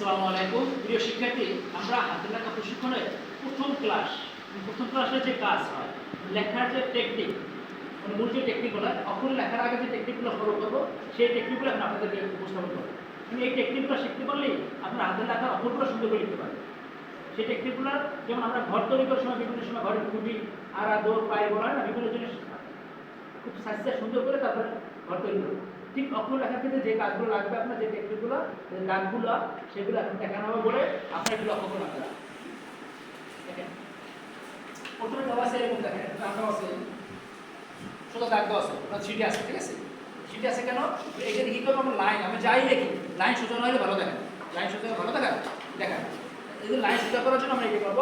আসসালামু আলাইকুম। প্রিয় শিক্ষার্থী, আমরা হাতের লেখা প্রশিক্ষণের প্রথম ক্লাস প্রথম ক্লাসের যে কাজ হয়, লেখার যে টেকনিক মানে মূল যে টেকনিকগুলো অক্ষর লেখার আগে যে টেকনিকগুলো ফলো করব, সেই টেকনিকগুলো এখন আপনাদেরকে উপস্থাপন করব। মানে এই টেকনিকগুলো শিখতে পারলেই আপনার হাতের লেখার অক্ষরগুলো সুন্দর করে লিখতে পারবেন। সেই টেকনিকগুলো যেমন আমরা ঘর তৈরি করার সময় বিভিন্ন সময় ঘরের খুবই আড়া দৌড় পায়ে বলা না, বিভিন্ন জিনিস খুব স্বাস্থ্য সুন্দর করে তারপরে ঘর তৈরি করব। ঠিক অক্ষর লেখার ক্ষেত্রে যে কাজগুলো লাগবে আপনার, যে টেকনিকগুলো দাগগুলো সেগুলো এখন দেখানো হবে বলে আপনার এগুলো লক্ষ্য করুন আপনারা। দেখেন। প্রথমে দেওয়া আছে, এরকম দেখেন দাগ আছে। শুধু দাগ আছে, ওটা ছিটে আছে, ঠিক আছে? ছিটে আছে কেন? এখানে কি করব আমরা? লাইন আমি যাই লিখি লাইন সোজানো হলে ভালো দেখেন লাইন সোজা ভালো দেখান দেখেন এই লাইন সোজা করার জন্য আমরা এটি করব।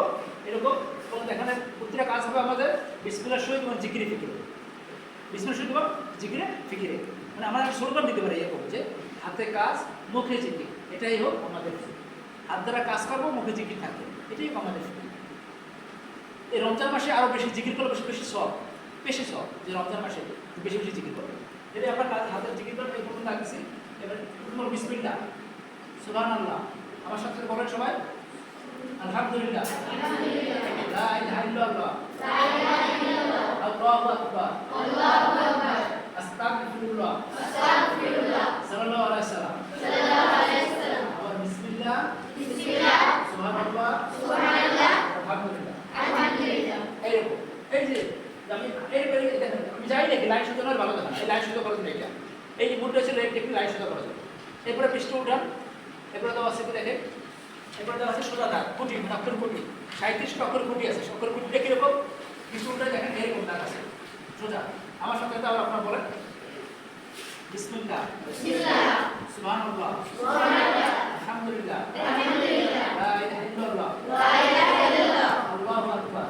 এরকম এবং এখানে প্রতিটা কাজ হবে আমাদের বিসমিল্লার সহিত এবং জিকিরে ফিকিরে। বিসমিল্লার সহিত এবং জিকিরে ফিকিরে। মানে আমরা স্লোগান দিতে পারি, এরকম যে হাতে কাজ, মুখে জিকির। এটাই হোক আমাদের হাত দ্বারা কাজ করব, মুখে জিকির থাকবে। এটাই হোক আমাদের এই রমজান মাসে আরও বেশি জিকির করলে বেশি বেশি সব বেশি সব যে রমজান মাসে বেশি বেশি জিকির করবে। এটাই আমরা কাজ হাতের জিকির করব, এই প্রথম লাগছি এবার প্রথম বিসমিল্লা সুবহান আল্লাহ আমার সাথে বলেন সবাই। আলহামদুলিল্লাহ। লা ইলাহা ইল্লাল্লাহ। আকবার। আস্তাগফিরুল্লাহ আবার নাকি লাইন সুতো নয়, ভালো দেখেন এই করার জন্য এটা। এই যে ছিল, একটু লাইন এরপরে পৃষ্ঠ উঠান। এরপরে দেওয়া আছে দেখেন? এরপরে দেওয়া আছে সোজা দাগ কুটি অক্ষর কুটি সাঁত্রিশটা আছে। অক্ষর কুটিটা কীরকম? পৃষ্ঠ উঠান দেখেন, এরকম আছে। সোজা। আমার সাথে তাহলে আপনার বলেন। বিসমিল্লাহ। সুবহানাল্লাহ। আলহামদুলিল্লাহ। লা ইলাহা ইল্লাল্লাহ। আল্লাহু আকবার।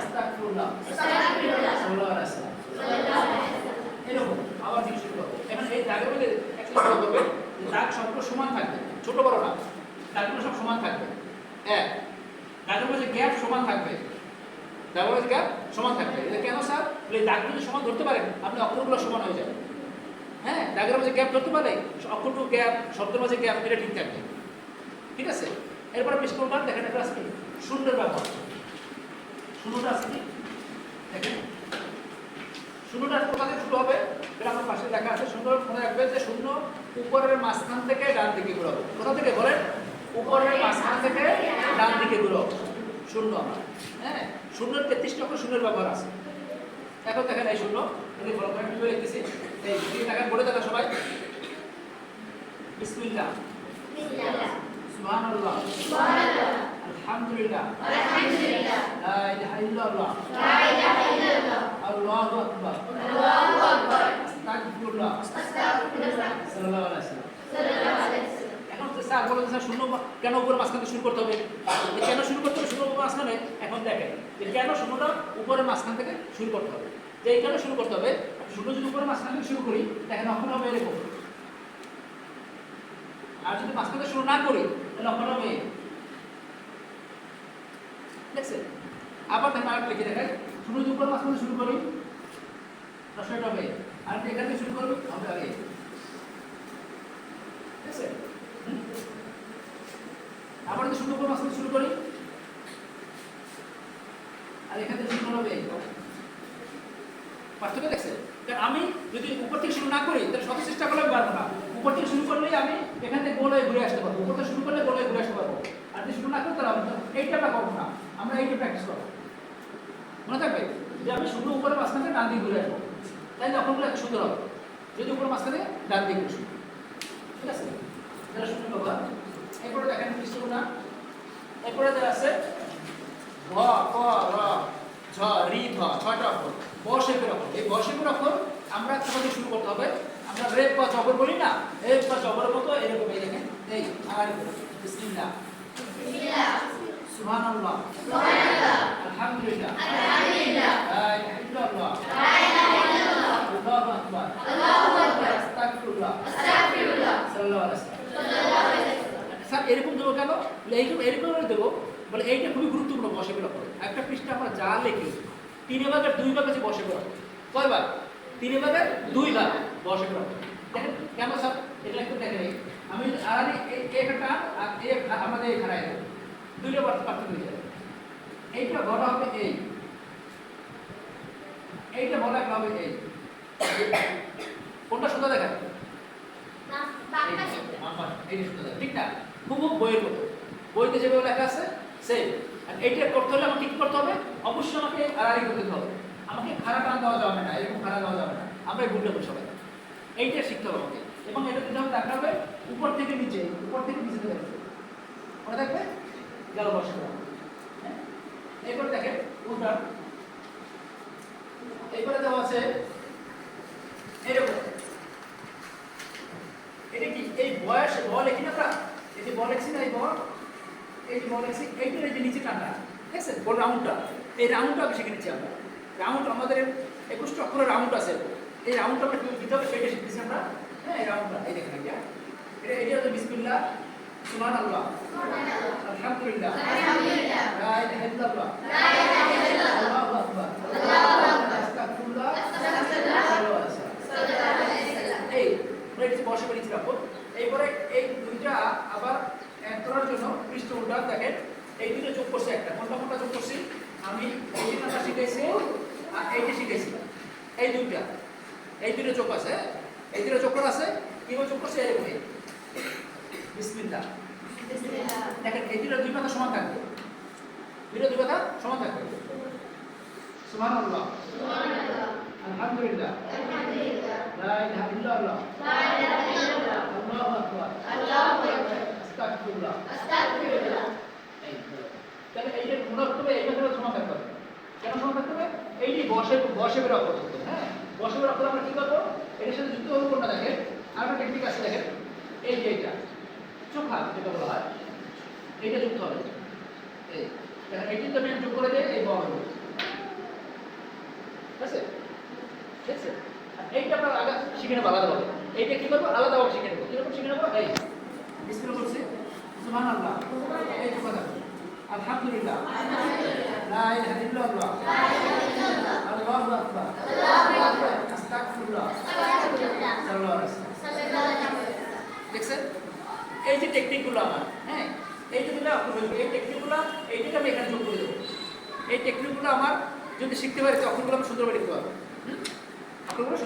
আস্তাগফিরুল্লাহ। সাল্লাল্লাহু আলাইহি ওয়াসাল্লাম। এরকম আবার জিজ্ঞেস শুরু এখন এই দাগের একটা ফলো করবে। দাগ সবগুলো সমান থাকবে। ছোট বড় না। দাগগুলো সব সমান থাকবে। এক দাগের মধ্যে গ্যাপ সমান থাকবে। দাগের মধ্যে গ্যাপ সমান থাকবে। এটা কেন স্যার? এই দাগগুলো সমান ধরতে পারেন আপনি অক্ষরগুলো সমান হয়ে যাবে। হ্যাঁ দাগের মাঝে গ্যাপ ধরতে পারে অক্ষরটু গ্যাপ শব্দের মাঝে গ্যাপ এটা ঠিক থাকবে। ঠিক আছে? এরপরে পিস্তলটা দেখেন এটা আছে কি শূন্যের ব্যবহার। শূন্যটা আছে দেখেন। শূন্যটা কোথা থেকে শুরু হবে? এটা আমার পাশে লেখা আছে। সুন্দর মনে রাখবেন যে শূন্য উপরের মাঝখান থেকে ডান দিকে ঘুরাবো কোথা থেকে বলেন? উপরের মাঝখান থেকে ডান দিকে ঘুরাবো শূন্য আমার। হ্যাঁ শূন্যের তেত্রিশটা অক্ষর শূন্যের ব্যবহার আছে। এখন দেখেন এই শূন্য। ফলো করে লিখতেছি? এই দিকে দেখেন বলে দেখেন সবাই। বিসমিল্লাহ। সুবহানাল্লাহ। আলহামদুলিল্লাহ। লা ইলাহা ইল্লাল্লাহ। আল্লাহু আকবার। আস্তাগফিরুল্লাহ। সাল্লাল্লাহু আলাইহি ওয়াসাল্লাম এখন তো স্যার বলে স্যার শূন্য কেন উপরে মাঝখানে শুরু করতে হবে? কেন শুরু করতে হবে? শূন্য মাঝখানে? এখন দেখেন। কেন শূন্যটা উপরে মাঝখান থেকে শুরু করতে হবে? যে এই কেন শুরু করতে হবে? শূন্য যদি উপরে মাঝখান থেকে শুরু করি, দেখেন অক্ষর হবে এরকম। আর যদি মাঝখান থেকে শুরু না করি, তাহলে অক্ষর হবে। দেখছেন? আবার দেখেন আরেকটা লিখে দেখেন শূন্য যদি উপরে মাঝখান থেকে শুরু করি প্রশ্নটা হবে আর এখান থেকে শুরু করবি হবে আগে আবার যদি শূন্য উপর মাঝখান থেকে শুরু করি আর এখান থেকে শুরু করবে পার্থক্য দেখছেন? আমি যদি উপর থেকে শুরু না করি, তাহলে শত চেষ্টা করলে আমি পারব না। উপর থেকে শুরু করলেই আমি এখান থেকে গোল হয়ে ঘুরে আসতে পারব। উপর থেকে শুরু করলে গোল হয়ে ঘুরে আসতে পারব। আর যদি শুরু না করি, তাহলে আমি এইটা আমরা করব না। আমরা এইটা প্র্যাকটিস করব। মনে থাকবে? যে আমি শুরু উপরে মাঝখানে ডান দিকে ঘুরে আসব। তাহলে অক্ষরগুলো একটু সুন্দর হবে। যদি উপরে মাঝখানে ডান দিকে ঘুরে ঠিক আছে? এটা শুনে বাবা। এরপরে দেখেন কিছু না। এরপরে যা আছে ভ ক, র, ঝ, রি, ধ ছয়টা অক্ষর বর্ষের অক্ষর এই বর্ষের অক্ষর আমরা কীভাবে শুরু করতে হবে। আমরা রেপ বা জবর বলি না? রেপ বা মতো এরকম এই দেখেন। এই আর বিসমিল্লাহ। সুবহানাল্লাহ। আলহামদুলিল্লাহ। লা ইলাহা ইল্লাল্লাহ। আল্লাহু আকবার। আস্তাগফিরুল্লাহ। সাল্লাল্লাহু আলাইহি ওয়াসাল্লাম। স্যার এরকম দেবো কেন? এইরকম এরকম দেবো। বলে এইটা খুবই গুরুত্বপূর্ণ বসে বেরো একটা পৃষ্ঠা আমরা যা লিখি তিনে ভাগের দুই ভাগ আছে বসে বেরো কয় ভাগ? তিনে ভাগের দুই ভাগ বসে বেরো দেখেন কেন স্যার? এটা একটু দেখেন আমি এই একটা আর একটা আমাদের এখানে দুইটা পার্থ- পার্থক্য হয়ে যাবে। এইটা বলা হবে এই। এইটা বলা হবে এই। কোনটা সুন্দর দেখায় ঠিক না? খুব বইয়ের মতো। বইতে যেভাবে লেখা আছে সেই এইটা করতে হলে আমাকে কি করতে হবে? অবশ্যই আমাকে আড়াআড়ি করতে হবে। আমাকে খারাপ টান দেওয়া যাবে না, এরকম খারাপ দেওয়া যাবে না। আমরা ভুলটা করি সবাই। এইটা শিখতে হবে আমাকে। এবং এটা দিতে হবে দেখা হবে উপর থেকে নিচে, উপর থেকে নিচে দেবে মনে থাকবে? গেল বসে হ্যাঁ? এরপর দেখেন, উল্টা। এরপরে দেওয়া আছে, এরকম। এটা কি? এই বয়স বল লিখি না এই যে বল লিখছি না, এই বল এই যে বল যে নিচে টানা ঠিক আছে? বল রাউন্ডটা। এই রাউন্ডটা আমি শিখে নিচ্ছি আমরা। রাউন্ড আমাদের একুশটা অক্ষরের রাউন্ড আছে। এই রাউন্ডটা আমরা কীভাবে দিতে হবে সেটা শিখতেছি আমরা। হ্যাঁ এই রাউন্ডটা, এই দেখেন এটা। এটা এটা হচ্ছে বিসমিল্লাহ সুবহান আল্লাহ আলহামদুলিল্লাহ লা। এই, আমরা একটু বসে নিচে রাখব এইবারে এই দুইটা আবার পৃষ্ঠ দেখেন এই দুটো যোগ করছে একটা। কোনটা কোনটা যোগ করছি আমি এই দুটা শিখাইছি আর এইটা শিখাইছি। এই দুইটা। এই দুটো যোগ আছে এই দুটো যোগ করা আছে কীভাবে যোগ করছে? এরকম এই। বিসমিল্লাহ। দেখেন এই দুটো দুই পাতা সমান থাকবে। দুটো দুই পাতা সমান থাকবে। সুবহানাল্লাহ। আলহামদুলিল্লাহ। লা ইলাহা ইল্লাল্লাহ। আল্লাহু আকবার আস্তাগফিরুল্লাহ এই তাহলে এই যে মনে করতে হবে এই কথাটা সমান থাকতে হবে কেন সমান থাকতে হবে এই যে বসে বসে বের অক্ষর হ্যাঁ? বসে বের অক্ষর আমরা কি করব? এটার সাথে যুক্ত হব কোনটা দেখেন? আর একটা টেকনিক আছে দেখেন। এই যে এটা চোখা যেটা বলা হয়, এইটা যুক্ত হবে। এই এইটি তো করে দিই, এই বড় ঠিক আছে? এইটা আমরা আগে শিখে নেব আলাদাভাবে এইটা কি করব? আলাদাভাবে শিখে নেব। কীরকম শিখে নেব? এই বলছি। সুবহান আল্লাহ এই আলহামদুলিল্লাহ। দেখছেন? এই যে টেকনিকগুলো আমার হ্যাঁ এই যেগুলো এই টেকনিকগুলো এইটাকে আমি এখানে যোগ করে দেবো। এই টেকনিকগুলো আমার যদি শিখতে পারি তখনগুলো আমি সুন্দরভাবে লিখতে পারব? অক্ষরগুলো